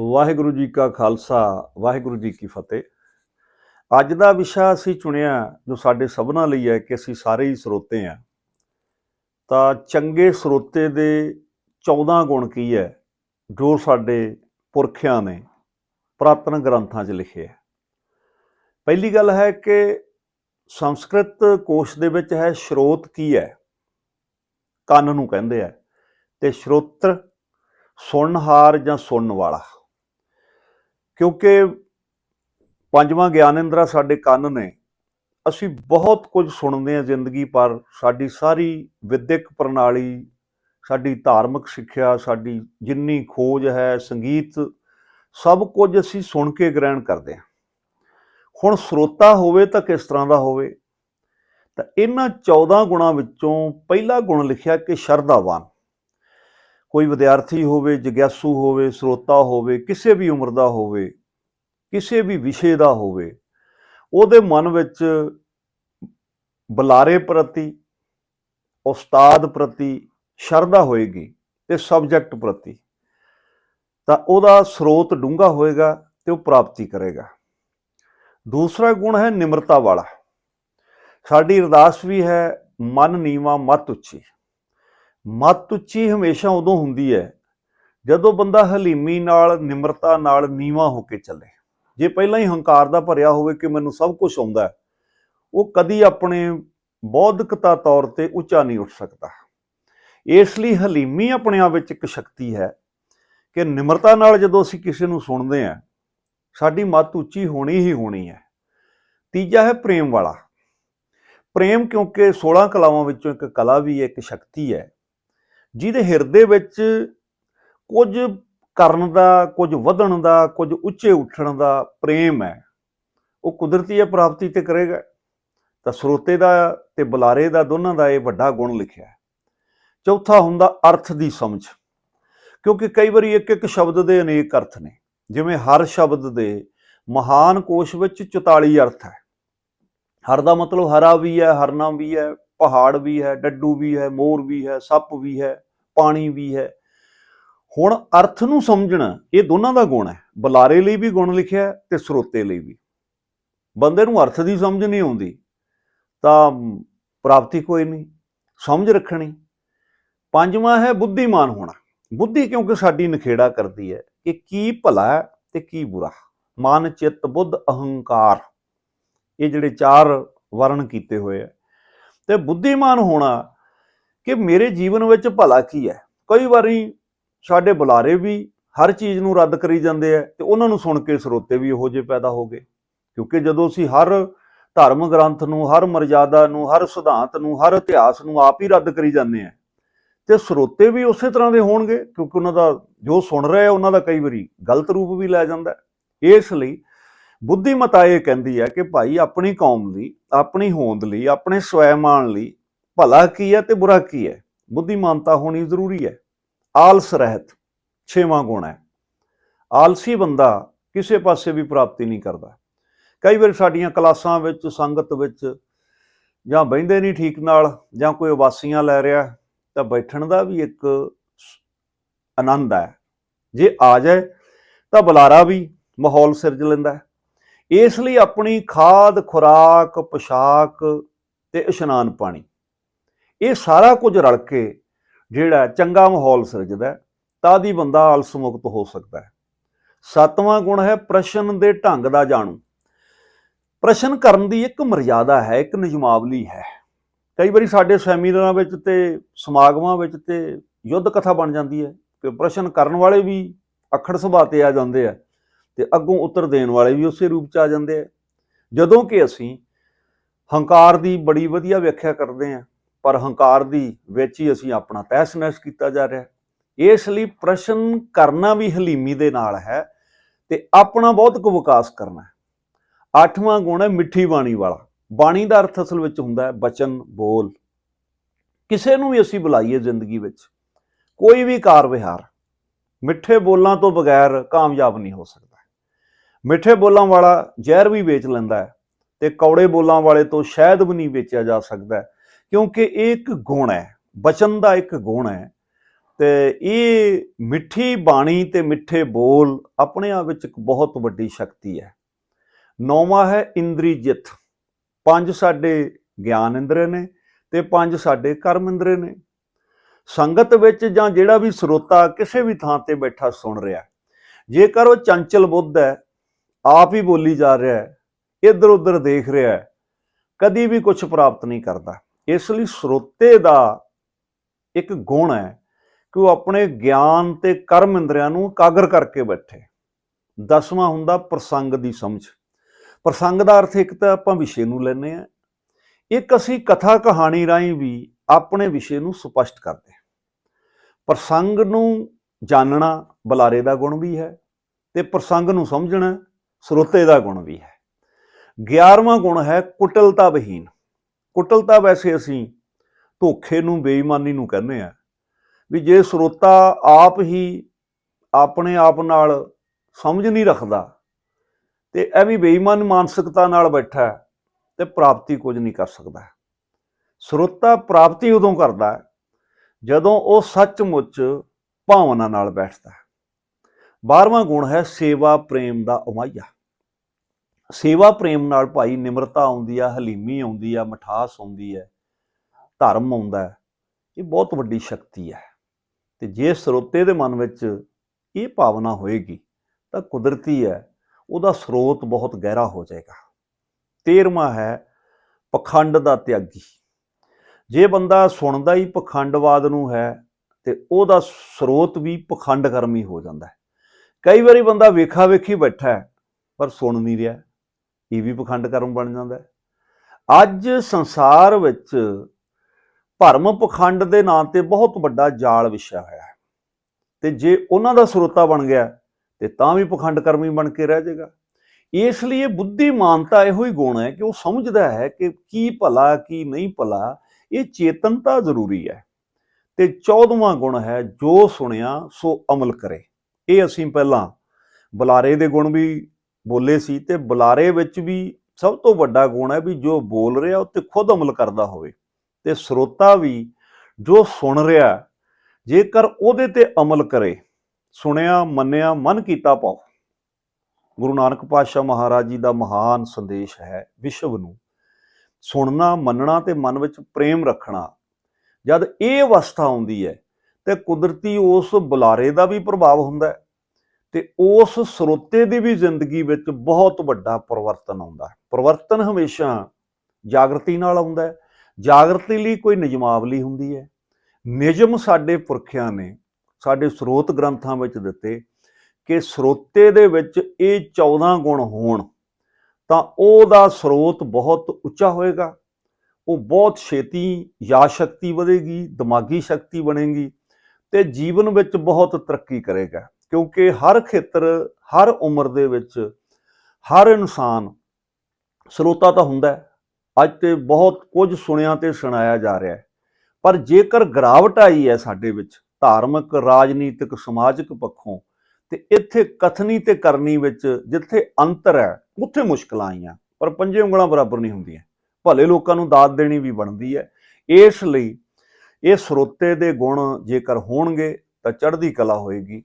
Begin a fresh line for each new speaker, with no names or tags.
ਵਾਹਿਗੁਰੂ ਜੀ ਕਾ ਖਾਲਸਾ, ਵਾਹਿਗੁਰੂ ਜੀ ਕੀ ਫਤਿਹ। ਅੱਜ ਦਾ ਵਿਸ਼ਾ ਅਸੀਂ ਚੁਣਿਆ, ਜੋ ਸਾਡੇ ਸਭਨਾਂ ਲਈ ਹੈ ਕਿ ਅਸੀਂ ਸਾਰੇ ਹੀ ਸਰੋਤੇ ਹਾਂ। ਤਾਂ ਚੰਗੇ ਸਰੋਤੇ ਦੇ 14 ਗੁਣ ਕੀ ਹੈ, ਜੋ ਸਾਡੇ ਪੁਰਖਿਆਂ ਨੇ ਪ੍ਰਾਤਨ ਗ੍ਰੰਥਾਂ 'ਚ ਲਿਖੇ ਹੈ। ਪਹਿਲੀ ਗੱਲ ਹੈ ਕਿ ਸੰਸਕ੍ਰਿਤ ਕੋਸ਼ ਦੇ ਵਿੱਚ ਹੈ ਸ਼ਰੋਤ ਕੀ ਹੈ? ਕੰਨ ਨੂੰ ਕਹਿੰਦੇ ਆ, ਤੇ ਸ਼ਰੋਤਰ ਸੁਣਨਹਾਰ ਜਾਂ ਸੁਣਨ ਵਾਲਾ। ਕਿਉਂਕਿ ਪੰਜਵਾਂ ਗਿਆਨ ਇੰਦਰਾ ਸਾਡੇ ਕੰਨ ਨੇ। ਅਸੀਂ ਬਹੁਤ ਕੁਝ ਸੁਣਦੇ ਹਾਂ ਜ਼ਿੰਦਗੀ ਪਰ ਸਾਡੀ ਸਾਰੀ ਵਿਦਿਅਕ ਪ੍ਰਣਾਲੀ, ਸਾਡੀ ਧਾਰਮਿਕ ਸਿੱਖਿਆ, ਸਾਡੀ ਜਿੰਨੀ ਖੋਜ ਹੈ, ਸੰਗੀਤ, ਸਭ ਕੁਝ ਅਸੀਂ ਸੁਣ ਕੇ ਗ੍ਰਹਿਣ ਕਰਦੇ ਹਾਂ। ਹੁਣ ਸਰੋਤਾ ਹੋਵੇ ਤਾਂ ਕਿਸ ਤਰ੍ਹਾਂ ਦਾ ਹੋਵੇ? ਤਾਂ ਇਹਨਾਂ 14 ਗੁਣਾਂ ਵਿੱਚੋਂ ਪਹਿਲਾ ਗੁਣ ਲਿਖਿਆ ਕਿ ਸ਼ਰਧਾਵਾਨ। ਕੋਈ ਵਿਦਿਆਰਥੀ ਹੋਵੇ, ਜਿਗਿਆਸੂ ਹੋਵੇ, ਸਰੋਤਾ ਹੋਵੇ, ਕਿਸੇ ਵੀ ਉਮਰ ਦਾ ਹੋਵੇ, ਕਿਸੇ ਵੀ ਵਿਸ਼ੇ ਦਾ ਹੋਵੇ, ਉਹਦੇ ਮਨ ਵਿੱਚ ਬੁਲਾਰੇ ਪ੍ਰਤੀ, ਉਸਤਾਦ ਪ੍ਰਤੀ ਸ਼ਰਧਾ ਹੋਏਗੀ ਤੇ ਸਬਜੈਕਟ ਪ੍ਰਤੀ, ਤਾਂ ਉਹਦਾ ਸਰੋਤ ਡੂੰਘਾ ਹੋਏਗਾ ਤੇ ਉਹ ਪ੍ਰਾਪਤੀ ਕਰੇਗਾ। ਦੂਸਰਾ ਗੁਣ ਹੈ ਨਿਮਰਤਾ ਵਾਲਾ। ਸਾਡੀ ਅਰਦਾਸ ਵੀ ਹੈ, ਮਨ ਨੀਵਾ ਮਤ ਉੱਚੀ। ਮਤ ਉੱਚੀ ਹਮੇਸ਼ਾ ਉਦੋਂ ਹੁੰਦੀ ਹੈ ਜਦੋਂ ਬੰਦਾ ਹਲੀਮੀ ਨਾਲ, ਨਿਮਰਤਾ ਨਾਲ ਨੀਵਾ ਹੋ ਕੇ ਚੱਲੇ। ਜੇ ਪਹਿਲਾਂ ਹੀ ਹੰਕਾਰ ਦਾ ਭਰਿਆ ਹੋਵੇ ਕਿ ਮੈਨੂੰ ਸਭ ਕੁਝ ਆਉਂਦਾ ਉਹ ਕਦੀ ਆਪਣੇ ਬੌਧਿਕਤਾ ਤੌਰ ਤੇ ਉੱਚਾ ਨਹੀਂ ਉੱਠ ਸਕਦਾ। ਇਸ ਲਈ ਹਲੀਮੀ ਆਪਣੇ ਆਪ ਵਿੱਚ ਇੱਕ ਸ਼ਕਤੀ ਹੈ ਕਿ ਨਿਮਰਤਾ ਨਾਲ ਜਦੋਂ ਅਸੀਂ ਕਿਸੇ ਨੂੰ ਸੁਣਦੇ ਹਾਂ, ਸਾਡੀ ਮੱਤ ਉੱਚੀ ਹੋਣੀ ਹੀ ਹੋਣੀ ਹੈ। ਤੀਜਾ ਹੈ ਪ੍ਰੇਮ ਵਾਲਾ। ਪ੍ਰੇਮ ਕਿਉਂਕਿ 16 ਕਲਾਵਾਂ ਵਿੱਚੋਂ ਇੱਕ ਕਲਾ ਵੀ ਹੈ, ਇੱਕ ਸ਼ਕਤੀ ਹੈ। ਜਿਹਦੇ ਹਿਰਦੇ ਵਿੱਚ ਕੁਝ ਕਰਨ ਦਾ, ਕੁਝ ਵਧਣ ਦਾ, ਕੁਝ ਉੱਚੇ ਉੱਠਣ ਦਾ ਪ੍ਰੇਮ ਹੈ। ਉਹ ਕੁਦਰਤੀ ਹੈ, ਪ੍ਰਾਪਤੀ ਤੇ ਕਰੇਗਾ। ਤਾਂ ਸਰੋਤੇ ਦਾ ਤੇ ਬੁਲਾਰੇ ਦਾ ਦੋਨਾਂ ਦਾ ਇਹ ਵੱਡਾ ਗੁਣ ਲਿਖਿਆ ਹੈ। ਚੌਥਾ ਹੁੰਦਾ ਅਰਥ ਦੀ ਸਮਝ। ਕਿਉਂਕਿ ਕਈ ਵਾਰੀ ਇੱਕ ਇੱਕ ਸ਼ਬਦ ਦੇ ਅਨੇਕ ਅਰਥ ਨੇ। ਜਿਵੇਂ ਹਰ ਸ਼ਬਦ ਦੇ ਮਹਾਨ ਕੋਸ਼ ਵਿੱਚ 44 ਅਰਥ ਹੈ। ਹਰ ਦਾ ਮਤਲਬ ਹਰਾ ਵੀ ਹੈ, ਹਰਨਾ ਵੀ ਹੈ, ਪਹਾੜ ਵੀ ਹੈ, ਡੱਡੂ ਵੀ ਹੈ, ਮੋਰ ਵੀ ਹੈ, ਸੱਪ ਵੀ ਹੈ। ਪਾਣੀ ਵੀ ਹੈ। ਹੁਣ ਅਰਥ ਨੂੰ ਸਮਝਣਾ, ਇਹ ਦੋਨਾਂ ਦਾ ਗੁਣ ਹੈ। ਬੁਲਾਰੇ ਲਈ ਵੀ ਗੁਣ ਲਿਖਿਆ ਹੈ ਤੇ ਸਰੋਤੇ ਲਈ ਵੀ। ਬੰਦੇ ਨੂੰ ਅਰਥ ਦੀ ਸਮਝ ਨਹੀਂ ਆਉਂਦੀ, ਤਾਂ ਪ੍ਰਾਪਤੀ ਕੋਈ ਨਹੀਂ, ਸਮਝ ਰੱਖਣੀ। ਪੰਜਵਾਂ ਹੈ ਬੁੱਧੀਮਾਨ ਹੋਣਾ। ਬੁੱਧੀ ਕਿਉਂਕਿ ਸਾਡੀ ਨਖੇੜਾ ਕਰਦੀ ਹੈ ਕਿ ਕੀ ਭਲਾ ਹੈ ਤੇ ਕੀ ਬੁਰਾ। ਮਨ, ਚਿੱਤ, ਬੁੱਧ, ਅਹੰਕਾਰ, ਇਹ ਜਿਹੜੇ ਚਾਰ ਵਰਣ ਕੀਤੇ ਹੋਏ ਆ। ਤੇ ਬੁੱਧੀਮਾਨ ਹੋਣਾ ਕਿ ਮੇਰੇ ਜੀਵਨ ਵਿੱਚ ਭਲਾ ਕੀ ਹੈ? ਕਈ ਵਾਰੀ ਸਾਡੇ ਬੁਲਾਰੇ ਵੀ ਹਰ ਚੀਜ਼ ਨੂੰ ਰੱਦ ਕਰੀ ਜਾਂਦੇ ਆ ਤੇ ਉਹਨਾਂ ਨੂੰ ਸੁਣ ਕੇ ਸਰੋਤੇ ਵੀ ਇਹੋ ਜਿਹੇ ਪੈਦਾ ਹੋ ਗਏ। ਕਿਉਂਕਿ ਜਦੋਂ ਅਸੀਂ ਹਰ ਧਰਮ ਗ੍ਰੰਥ ਨੂੰ, ਹਰ ਮਰਜ਼ਾਦਾ ਨੂੰ, ਹਰ ਸਿਧਾਂਤ ਨੂੰ, ਹਰ ਇਤਿਹਾਸ ਨੂੰ ਆਪ ਹੀ ਰੱਦ ਕਰੀ ਜਾਂਦੇ ਆ, ਤੇ ਸਰੋਤੇ ਵੀ ਉਸੇ ਤਰ੍ਹਾਂ ਦੇ ਹੋਣਗੇ ਕਿਉਂਕਿ ਉਹਨਾਂ ਦਾ ਜੋ ਸੁਣ ਰਹੇ ਆ ਉਹਨਾਂ ਦਾ ਕਈ ਵਾਰੀ ਗਲਤ ਰੂਪ ਵੀ ਲੈ ਜਾਂਦਾ ਇਸ ਲਈ ਬੁੱਧੀਮਤਾ ਇਹ ਕਹਿੰਦੀ ਹੈ ਕਿ ਭਾਈ ਆਪਣੀ ਕੌਮ ਲਈ, ਆਪਣੀ ਹੋਂਦ ਲਈ, ਆਪਣੇ ਸਵੈਮਾਨ ਲਈ ਭਲਾ ਕੀ ਹੈ ਤੇ ਬੁਰਾ ਕੀ ਹੈ? ਬੁੱਧੀਮਾਨਤਾ ਹੋਣੀ ਜ਼ਰੂਰੀ ਹੈ। ਆਲਸ ਰਹਿਤ, ਛੇਵਾਂ ਗੁਣ ਹੈ। ਆਲਸੀ ਬੰਦਾ ਕਿਸੇ ਪਾਸੇ ਵੀ ਪ੍ਰਾਪਤੀ ਨਹੀਂ ਕਰਦਾ। ਕਈ ਵਾਰ ਸਾਡੀਆਂ ਕਲਾਸਾਂ ਵਿੱਚ, ਸੰਗਤ ਵਿੱਚ ਜਾਂ ਬਹਿੰਦੇ ਨਹੀਂ ਠੀਕ ਨਾਲ, ਜਾਂ ਕੋਈ ਉਬਾਸੀਆਂ ਲੈ ਰਿਹਾ, ਤਾਂ ਬੈਠਣ ਦਾ ਵੀ ਇੱਕ ਆਨੰਦ ਹੈ। ਜੇ ਆ ਜਾਏ, ਤਾਂ ਬੁਲਾਰਾ ਵੀ ਮਾਹੌਲ ਸਿਰਜ ਲੈਂਦਾ ਹੈ। ਇਸ ਲਈ ਆਪਣੀ ਖਾਦ, ਖੁਰਾਕ, ਪੋਸ਼ਾਕ ਤੇ ਇਸ਼ਨਾਨ ਪਾਣੀ ਇਹ ਸਾਰਾ ਕੁਝ ਰਲ ਕੇ ਜਿਹੜਾ ਚੰਗਾ ਮਾਹੌਲ ਸਿਰਜਦਾ ਤਾਂ ਦੀ ਬੰਦਾ ਆਲਸ ਮੁਕਤ ਹੋ ਸਕਦਾ ਹੈ। ਸੱਤਵਾਂ ਗੁਣ ਹੈ ਪ੍ਰਸ਼ਨ ਦੇ ਢੰਗ ਦਾ ਜਾਣੂ। ਪ੍ਰਸ਼ਨ ਕਰਨ ਦੀ ਇੱਕ ਮਰਿਆਦਾ ਹੈ, ਇੱਕ ਨਿਯਮਾਵਲੀ ਹੈ। ਕਈ ਵਾਰੀ ਸਾਡੇ ਸੈਮੀਨਾਰਾਂ ਵਿੱਚ ਤੇ ਸਮਾਗਮਾਂ ਵਿੱਚ ਤੇ ਯੁੱਧ ਕਥਾ ਬਣ ਜਾਂਦੀ ਹੈ ਕਿ ਪ੍ਰਸ਼ਨ ਕਰਨ ਵਾਲੇ ਵੀ ਅਖੜ ਸੁਭਾਅ ਤੇ ਆ ਜਾਂਦੇ ਆ ਤੇ ਅੱਗੋਂ ਉੱਤਰ ਦੇਣ ਵਾਲੇ ਵੀ ਉਸੇ ਰੂਪ ਚ ਆ ਜਾਂਦੇ ਆ। ਜਦੋਂ ਕਿ ਅਸੀਂ ਹੰਕਾਰ ਦੀ ਬੜੀ ਵਧੀਆ ਵਿਆਖਿਆ ਕਰਦੇ ਆ ਪਰ ਹੰਕਾਰ ਦੀ ਵਿੱਚ ਹੀ ਅਸੀਂ ਆਪਣਾ ਤਹਿਸ ਨਹਿਸ ਕੀਤਾ ਜਾ ਰਿਹਾ ਇਸ ਲਈ ਪ੍ਰਸ਼ਨ ਕਰਨਾ ਵੀ ਹਲੀਮੀ ਦੇ ਨਾਲ ਹੈ ਤੇ ਆਪਣਾ ਬਹੁਤ ਕੁ ਵਿਕਾਸ ਕਰਨਾ ਹੈ। ਅੱਠਵਾਂ ਗੁਣ ਹੈ ਮਿੱਠੀ ਬਾਣੀ ਵਾਲਾ। ਬਾਣੀ ਦਾ ਅਰਥ ਅਸਲ ਵਿੱਚ ਹੁੰਦਾ ਹੈ ਬਚਨ, ਬੋਲ। ਕਿਸੇ ਨੂੰ ਵੀ ਅਸੀਂ ਬੁਲਾਈਏ ਜ਼ਿੰਦਗੀ ਵਿੱਚ, ਕੋਈ ਵੀ ਕਾਰ ਵਿਹਾਰ, ਮਿੱਠੇ ਬੋਲਾਂ ਤੋਂ ਬਗੈਰ ਕਾਮਯਾਬ ਨਹੀਂ ਹੋ ਸਕਦਾ। ਮਿੱਠੇ ਬੋਲਾਂ ਵਾਲਾ ਜ਼ਹਿਰ ਵੀ ਵੇਚ ਲੈਂਦਾ ਹੈ ਤੇ ਕੌੜੇ ਬੋਲਾਂ ਵਾਲੇ ਤੋਂ ਸ਼ਹਿਦ ਵੀ ਨਹੀਂ ਵੇਚਿਆ ਜਾ ਸਕਦਾ ਕਿਉਂਕਿ ਇਹ ਇੱਕ ਗੁਣ ਹੈ, ਬਚਨ ਦਾ ਇੱਕ ਗੁਣ ਹੈ। ਤੇ ਇਹ ਮਿੱਠੀ ਬਾਣੀ ਤੇ ਮਿੱਠੇ ਬੋਲ ਆਪਣੇ ਆਪ ਵਿੱਚ ਇੱਕ ਬਹੁਤ ਵੱਡੀ ਸ਼ਕਤੀ ਹੈ। ਨੌਵਾਂ ਹੈ ਇੰਦਰੀ ਜਿੱਤ ਪੰਜ ਸਾਡੇ ਗਿਆਨ ਇੰਦਰੇ ਨੇ ਤੇ ਪੰਜ ਸਾਡੇ ਕਰਮ ਇੰਦਰੇ ਨੇ। ਸੰਗਤ ਵਿੱਚ ਜਾਂ ਜਿਹੜਾ ਵੀ ਸਰੋਤਾ ਕਿਸੇ ਵੀ ਥਾਂ ਤੇ ਬੈਠਾ ਸੁਣ ਰਿਹਾ ਜੇਕਰ ਉਹ ਚੰਚਲ ਬੁੱਧ ਹੈ, ਆਪ ਹੀ ਬੋਲੀ ਜਾ ਰਿਹਾ ਹੈ ਇੱਧਰ ਉੱਧਰ ਦੇਖ ਰਿਹਾ ਹੈ, ਕਦੀ ਵੀ ਕੁਝ ਪ੍ਰਾਪਤ ਨਹੀਂ ਕਰਦਾ। ਇਸ ਲਈ ਸਰੋਤੇ ਦਾ ਇੱਕ ਗੁਣ ਹੈ ਕਿ ਉਹ ਆਪਣੇ ਗਿਆਨ ਤੇ ਕਰਮ ਇੰਦਰੀਆਂ ਨੂੰ ਇਕਾਗਰ ਕਰਕੇ ਬੈਠੇ। ਦਸਵਾਂ ਹੁੰਦਾ ਪ੍ਰਸੰਗ ਦੀ ਸਮਝ। ਪ੍ਰਸੰਗ ਦਾ ਅਰਥ ਇੱਕ ਤਾਂ ਆਪਾਂ ਵਿਸ਼ੇ ਨੂੰ ਲੈਨੇ ਆ ਇੱਕ ਅਸੀਂ ਕਥਾ ਕਹਾਣੀ ਰਾਹੀਂ ਵੀ ਆਪਣੇ ਵਿਸ਼ੇ ਨੂੰ ਸਪਸ਼ਟ ਕਰਦੇ ਪ੍ਰਸੰਗ ਨੂੰ ਜਾਣਨਾ ਬੁਲਾਰੇ ਦਾ ਗੁਣ ਵੀ ਹੈ ਤੇ ਪ੍ਰਸੰਗ ਨੂੰ ਸਮਝਣਾ ਸਰੋਤੇ ਦਾ ਗੁਣ ਵੀ ਹੈ। 11ਵਾਂ ਗੁਣ ਹੈ ਕੁਟਲਤਾ ਵਿਹੀਨ ਕੁਟਲਤਾ ਵੈਸੇ ਅਸੀਂ ਧੋਖੇ ਨੂੰ, ਬੇਈਮਾਨੀ ਨੂੰ ਕਹਿੰਦੇ ਆ, ਵੀ ਜੇ ਸਰੋਤਾ ਆਪ ਹੀ ਆਪਣੇ ਆਪ ਨਾਲ ਸਮਝ ਨਹੀਂ ਰੱਖਦਾ ਤੇ ਐਵੇਂ ਬੇਈਮਾਨ ਮਾਨਸਿਕਤਾ ਨਾਲ ਬੈਠਾ ਹੈ ਤੇ ਪ੍ਰਾਪਤੀ ਕੁਝ ਨਹੀਂ ਕਰ ਸਕਦਾ। ਸਰੋਤਾ ਪ੍ਰਾਪਤੀ ਉਦੋਂ ਕਰਦਾ ਜਦੋਂ ਉਹ ਸੱਚਮੁੱਚ ਭਾਵਨਾ ਨਾਲ ਬੈਠਦਾ ਹੈ। 12ਵਾਂ ਗੁਣ ਹੈ ਸੇਵਾ ਪ੍ਰੇਮ ਦਾ ਉਮਾਇਆ ਸੇਵਾ ਪ੍ਰੇਮ ਨਾਲ ਭਾਈ ਨਿਮਰਤਾ ਆਉਂਦੀ ਆ, ਹਲੀਮੀ ਆਉਂਦੀ ਆ, ਮਠਾਸ ਆਉਂਦੀ ਹੈ ਧਰਮ ਆਉਂਦਾ ਹੈ, ਇਹ ਬਹੁਤ ਵੱਡੀ ਸ਼ਕਤੀ ਹੈ। ਤੇ ਜੇ ਸਰੋਤੇ ਦੇ ਮਨ ਵਿੱਚ ਇਹ ਭਾਵਨਾ ਹੋਏਗੀ, ਤਾਂ ਕੁਦਰਤੀ ਹੈ, ਉਹਦਾ ਸਰੋਤ ਬਹੁਤ ਗਹਿਰਾ ਹੋ ਜਾਏਗਾ। 13ਵਾਂ ਹੈ, ਪਖੰਡ ਦਾ ਤਿਆਗੀ। ਜੇ ਬੰਦਾ ਸੁਣਦਾ ਹੀ ਪਖੰਡਵਾਦ ਨੂੰ ਹੈ, ਤੇ ਉਹਦਾ ਸਰੋਤ ਵੀ ਪਖੰਡ ਕਰਮੀ ਹੋ ਜਾਂਦਾ ਹੈ। ਕਈ ਵਾਰੀ ਬੰਦਾ ਵੇਖਾ ਵੇਖੀ ਬੈਠਾ ਹੈ, ਪਰ ਸੁਣ ਨਹੀਂ ਰਿਹਾ। ਇਹ ਵੀ ਪਖੰਡ ਕਰਮ ਬਣ ਜਾਂਦਾ ਅੱਜ ਸੰਸਾਰ ਵਿੱਚ ਭਰਮ ਪਖੰਡ ਦੇ ਨਾਂ ਤੇ ਬਹੁਤ ਵੱਡਾ ਜਾਲ ਵਿਛਿਆ ਹੋਇਆ ਹੈ। ਤੇ ਜੇ ਉਹਨਾਂ ਦਾ ਸਰੋਤਾ ਬਣ ਗਿਆ, ਤੇ ਤਾਂ ਵੀ ਪਖੰਡ ਕਰਮੀ ਬਣ ਕੇ ਰਹਿ ਜਾਏਗਾ। ਇਸ ਲਈ ਬੁੱਧੀਮਾਨਤਾ ਇਹੋ ਹੀ ਗੁਣ ਹੈ ਕਿ ਉਹ ਸਮਝਦਾ ਹੈ ਕਿ ਕੀ ਭਲਾ, ਕੀ ਨਹੀਂ ਭਲਾ, ਇਹ ਚੇਤਨਤਾ ਜ਼ਰੂਰੀ ਹੈ। ਤੇ 14ਵਾਂ ਗੁਣ ਹੈ, ਜੋ ਸੁਣਿਆ ਸੋ ਅਮਲ ਕਰੇ। ਇਹ ਅਸੀਂ ਪਹਿਲਾਂ ਬੁਲਾਰੇ ਦੇ ਗੁਣ ਵੀ ਬੋਲੇ ਸੀ ਤੇ ਬੁਲਾਰੇ ਵਿੱਚ ਵੀ ਸਭ ਤੋਂ ਵੱਡਾ ਗੁਣ ਹੈ ਵੀ ਜੋ ਬੋਲ ਰਿਹਾ ਉਹ ਤੇ ਖੁਦ ਅਮਲ ਕਰਦਾ ਹੋਵੇ। ਤੇ ਸਰੋਤਾ ਵੀ ਜੋ ਸੁਣ ਰਿਹਾ ਜੇਕਰ ਉਹਦੇ ਤੇ ਅਮਲ ਕਰੇ, ਸੁਣਿਆ, ਮੰਨਿਆ, ਮਨ ਕੀਤਾ ਪਾਓ। ਗੁਰੂ ਨਾਨਕ ਪਾਤਸ਼ਾਹ ਮਹਾਰਾਜ ਜੀ ਦਾ ਮਹਾਨ ਸੰਦੇਸ਼ ਹੈ ਵਿਸ਼ਵ ਨੂੰ, ਸੁਣਨਾ, ਮੰਨਣਾ ਤੇ ਮਨ ਵਿੱਚ ਪ੍ਰੇਮ ਰੱਖਣਾ। ਜਦ ਇਹ ਅਵਸਥਾ ਆਉਂਦੀ ਹੈ, ਤੇ ਕੁਦਰਤੀ ਉਸ ਬੁਲਾਰੇ ਦਾ ਵੀ ਪ੍ਰਭਾਵ ਹੁੰਦਾ ਹੈ। ਤੇ ਉਸ ਸਰੋਤੇ ਦੀ ਵੀ ਜ਼ਿੰਦਗੀ ਵਿੱਚ ਬਹੁਤ ਵੱਡਾ ਪਰਿਵਰਤਨ ਆਉਂਦਾ ਪਰਿਵਰਤਨ ਹਮੇਸ਼ਾ ਜਾਗਰਤੀ ਨਾਲ ਆਉਂਦਾ ਜਾਗਰਤੀ ਲਈ ਕੋਈ ਨਿਯਮਾਵਲੀ ਹੁੰਦੀ ਹੈ। ਨਿਯਮ ਸਾਡੇ ਪੁਰਖਿਆਂ ਨੇ, ਸਾਡੇ ਸਰੋਤ ਗ੍ਰੰਥਾਂ ਵਿੱਚ ਦਿੱਤੇ ਕਿ ਸਰੋਤੇ ਦੇ ਵਿੱਚ ਇਹ 14 ਗੁਣ ਹੋਣ, ਤਾਂ ਉਹਦਾ ਸਰੋਤ ਬਹੁਤ ਉੱਚਾ ਹੋਏਗਾ। ਉਹ ਬਹੁਤ ਛੇਤੀ ਯਾਦ ਸ਼ਕਤੀ ਵਧੇਗੀ, ਦਿਮਾਗੀ ਸ਼ਕਤੀ ਬਣੇਗੀ ਤੇ ਜੀਵਨ ਵਿੱਚ ਬਹੁਤ ਤਰੱਕੀ ਕਰੇਗਾ। ਕਿਉਂਕਿ ਹਰ ਖੇਤਰ, ਹਰ ਉਮਰ ਦੇ ਵਿੱਚ ਹਰ ਇਨਸਾਨ ਸਰੋਤਾ ਤਾਂ ਹੁੰਦਾ ਅੱਜ ਤੇ ਬਹੁਤ ਕੁਝ ਸੁਣਿਆ ਤੇ ਸੁਣਾਇਆ ਜਾ ਰਿਹਾ ਹੈ। ਪਰ ਜੇਕਰ ਗਰਾਵਟ ਆਈ ਹੈ ਸਾਡੇ ਵਿੱਚ, ਧਾਰਮਿਕ, ਰਾਜਨੀਤਿਕ, ਸਮਾਜਿਕ ਪੱਖੋਂ, ਤੇ ਇੱਥੇ ਕਥਨੀ ਤੇ ਕਰਨੀ ਵਿੱਚ ਜਿੱਥੇ ਅੰਤਰ ਹੈ, ਉੱਥੇ ਮੁਸ਼ਕਲਾਂ ਆਈਆਂ। ਪਰ ਪੰਜੇ ਉਂਗਲਾਂ ਬਰਾਬਰ ਨਹੀਂ ਹੁੰਦੀਆਂ। ਭਲੇ ਲੋਕਾਂ ਨੂੰ ਦਾਤ ਦੇਣੀ ਵੀ ਬਣਦੀ ਹੈ। ਇਸ ਲਈ ਇਹ ਸਰੋਤੇ ਦੇ ਗੁਣ ਜੇਕਰ ਹੋਣਗੇ, ਤਾਂ ਚੜ੍ਹਦੀ ਕਲਾ ਹੋਏਗੀ।